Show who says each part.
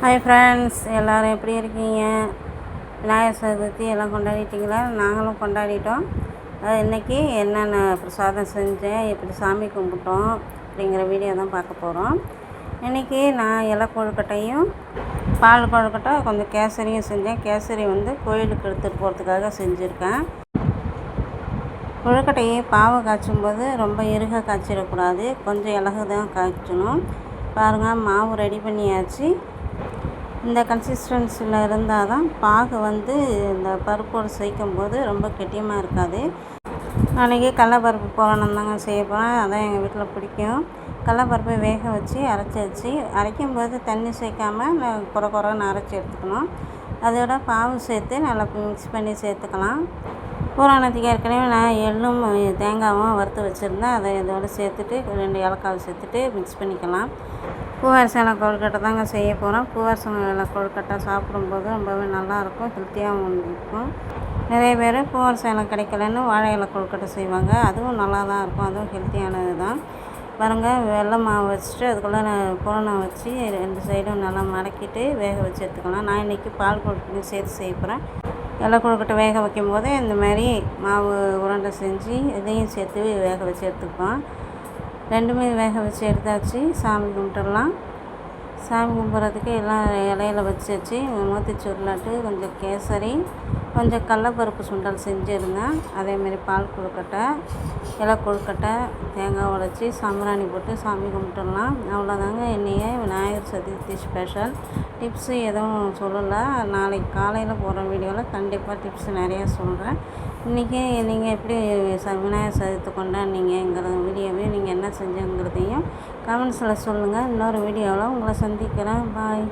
Speaker 1: Hi friends எல்லோரும் எப்படி இருக்கீங்க? விநாயகர் சதுர்த்தி எல்லாம் கொண்டாடிட்டீங்களா? நாங்களும் கொண்டாடிட்டோம். இன்றைக்கி என்னென்ன பிரசாதம் செஞ்சேன் எப்படி சாமி கும்பிட்டோம் அப்படிங்கிற வீடியோ தான் பார்க்க போகிறோம் இன்றைக்கி நான் இலை கொழுக்கட்டையும் பால் கொழுக்கட்டை கொஞ்சம் கேசரியும் செஞ்சேன். கேசரி வந்து கோயிலுக்கு எடுத்துகிட்டு போகிறதுக்காக செஞ்சுருக்கேன். கொழுக்கட்டையை பாவை காய்ச்சும் போது ரொம்ப இறுக காய்ச்சிடக்கூடாது. கொஞ்சம் இலகு தான் காய்ச்சணும் பாருங்கள் மாவு ரெடி பண்ணியாச்சு. இந்த கன்சிஸ்டன்சியில் இருந்தால் தான் பாகு வந்து இந்த பருப்போடு சேர்க்கும் போது ரொம்ப கெட்டியமாக இருக்காது. அன்றைக்கி கடலப்பருப்பு போகணும் தாங்க செய்ய போகிறேன் அதான் எங்கள் வீட்டில் பிடிக்கும். கடலப்பருப்பை வேக வச்சு அரைச்சி வச்சு அரைக்கும் போது தண்ணி சேர்க்காமல் குறை குறைன்னு அரைச்சி எடுத்துக்கணும். அதோட பாவு சேர்த்து நல்லா மிக்ஸ் பண்ணி சேர்த்துக்கலாம். பூராணத்துக்கு ஏற்கனவே நான் எள்ளும் தேங்காயும் வறுத்து வச்சுருந்தேன். அதை இதோடு சேர்த்துட்டு ரெண்டு ஏலக்காவை சேர்த்துட்டு மிக்ஸ் பண்ணிக்கலாம். பூவரசனை கொழுக்கட்டை தாங்க செய்ய போகிறோம் பூவரசனை கொழுக்கட்டை சாப்பிடும்போது ரொம்பவே நல்லாயிருக்கும் ஹெல்த்தியாகவும் இருக்கும். நிறைய பேர் பூவரசனை கிடைக்கலன்னு வாழை இலை கொழுக்கட்டை செய்வாங்க. அதுவும் நல்லா தான் இருக்கும் அதுவும் ஹெல்த்தியானது தான். பாருங்கள் வெள்ளை மாவு வச்சுட்டு அதுக்குள்ளே பூரணம் வச்சு ரெண்டு சைடும் நல்லா மடக்கிட்டு வேக வச்சு எடுத்துக்கலாம். நான் இன்றைக்கி பால் கொழுக்கட்டையும் சேர்த்து செய்ய போகிறேன் இலை கொழுக்கட்டை வேக வைக்கும் போது இந்த மாதிரி மாவு உருண்டை செஞ்சு இதையும் சேர்த்து வேக வச்சு எடுத்துப்போம். ரெண்டுமே வேக வச்சு எடுத்தாச்சு. சாமி கும்பிட்டுடலாம். சாமி கும்பிட்றதுக்கு எல்லாம் இலையில வச்சு வச்சு மோத்திச்சூர்லாட்டு கொஞ்சம் கேசரி கொஞ்சம் கடலப்பருப்பு சுண்டல் செஞ்சுருந்தேன் அதேமாரி பால் கொழுக்கட்டை இலை கொழுக்கட்டை தேங்காய் உடச்சி சாம்பிராணி போட்டு சாமி கும்பிட்டுடலாம். அவ்வளோதாங்க இன்றைய விநாயகர் சதுர்த்தி ஸ்பெஷல் டிப்ஸு எதுவும் சொல்லலை. நாளைக்கு காலையில் போகிற வீடியோவில் கண்டிப்பாக டிப்ஸ் நிறையா சொல்கிறேன் இன்றைக்கி நீங்கள் எப்படி ச விநாயகர் சதுர்த்தி கொண்டாடினீங்கிற வீடியோவையும் நீங்கள் என்ன செஞ்சுங்கிறதையும் கமெண்ட்ஸில் சொல்லுங்கள் இன்னொரு வீடியோவில் உங்களை சந்திக்கிறேன். பாய்